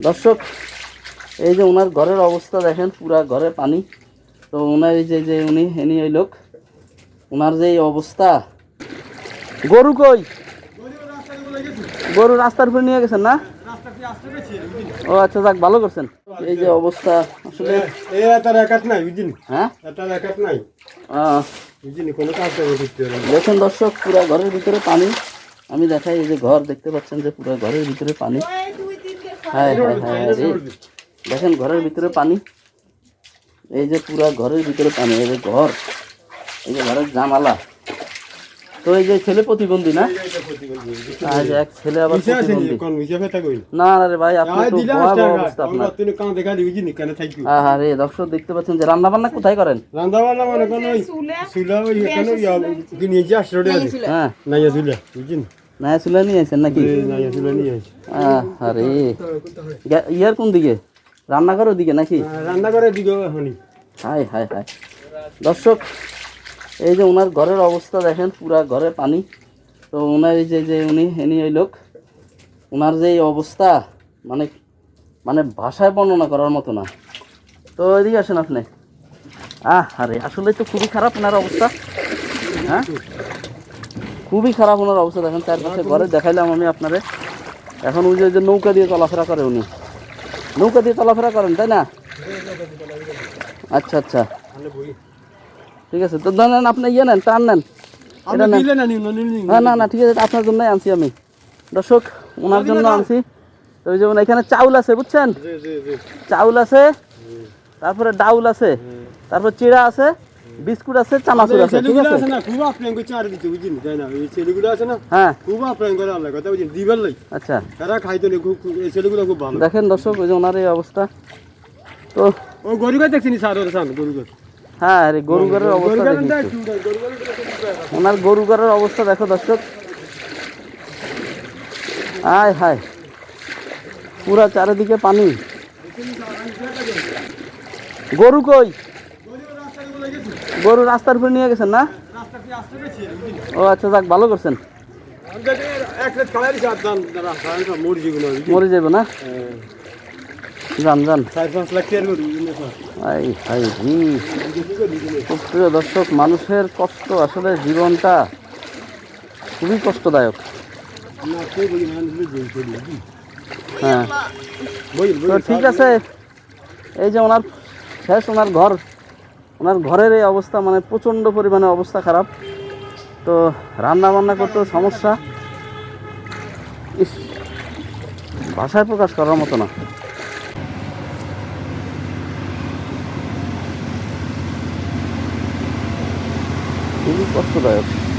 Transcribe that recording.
দর্শক এই যে ওনার ঘরের অবস্থা দেখেন পুরা ঘরে পানি। তো ওনার এই যে যে উনি এনি এই লোক। ওনার যে অবস্থা। গরু কই? গরু রাস্তার উপরে নিয়ে গেছেন না? ও আচ্ছা যাক ভালো করছেন। এই যে অবস্থা আসলে হ্যাঁ। দেখেন দর্শক পুরা ঘরের ভিতরে পানি। আমি দেখাই এই যে ঘর দেখতে পাচ্ছেন যে পুরো ঘরের ভিতরে পানি। দেখেন ঘরের ভিতরে পানি? এই যে পুরা ঘরের ভিতরে পানি এই যে ঘর এই যে ঘরের জামালা তো এই যে ছেলে প্রতিবন্ধী না? আর যে এক ছেলে আবার নি, ভাই আপনি তো ভয়াবহ অবস্থা আপনার। আমরা তুমি কাম দেখা দি বুঝিনি কেন থাকি। হ্যাঁ দর্শক দেখতে পাচ্ছেন যে রান্না বান্না কোথায় করেন? রান্দা বান্না মানে কোন ওই আসলে হ্যাঁ। নাই সুলা বুঝিনি না চুলা নিয়ে আসেন নাকি? নিয়ে আরে ইয়ার কোন দিকে? রান্নাঘরের দিকে নাকি? রান্না করে দিগো হাই হাই হাই দর্শক এই যে ওনার ঘরের অবস্থা দেখেন পুরা ঘরে পানি। তো ওনার এই যে যে উনি এনি এই লোক ওনার যে অবস্থা মানে মানে ভাষায় বর্ণনা করার মতো না। তো এদিকে আসেন আপনি। আহ আরে আসলে তো খুবই খারাপ ওনার অবস্থা। হ্যাঁ? খুবই খারাপ ওনার অবস্থা দেখেন চারপাশে ঘরে দেখাইলাম আমি আপনারে। এখন ওই যে নৌকা দিয়ে চলাফেরা করে উনি। নৌকা দিয়ে চলাফেরা করেন তাই না? আচ্ছা আচ্ছা। ঠিক আছে তো নেন আপনি ইয়ে নেন টান নেন। না না ঠিক আছে আপনার জন্যই আনছি আমি। দর্শক ওনার জন্য আনছি। তো ওই যেমন এখানে চাউল আছে বুঝছেন? চাউল আছে তারপরে ডাউল আছে তারপর চিড়া আছে বিস্কুট আছে চানাচুর আছে ঠিক আছে? না খুব আপনার চার দিতে বুঝিনি তাই না? এই ছেলেগুলো আছে না হ্যাঁ। খুব আপনার করে আল্লাহ কথা বুঝিনি দিবার লাই। আচ্ছা। তারা খাইতো না খুব এই ছেলেগুলো খুব ভালো। দেখেন দর্শক ওই যে ওনার এই অবস্থা। তো ও গরু গাছ দেখছিনি সার ওর সামনে গরু গাছ? হ্যাঁ রে গরু ঘরের অবস্থা ওনার গরু ঘরের অবস্থা দেখো দর্শক। আয় হায়। পুরা চারিদিকে পানি। গরু কই? গরু রাস্তার উপরে নিয়ে গেছেন না? ও আচ্ছা যাক, ভালো করছেন। মরি যাবে না? যান যান। প্রিয় দর্শক, মানুষের কষ্ট আসলে জীবনটা খুবই কষ্টদায়ক। হ্যাঁ। ঠিক আছে, এই যে ওনার, শেষ ওনার ঘর। ওনার ঘরের এই অবস্থা মানে প্রচণ্ড পরিমাণে অবস্থা খারাপ। তো রান্না বান্না করতেও সমস্যা ভাষায় প্রকাশ করার মতো না। খুবই কষ্টদায়ক।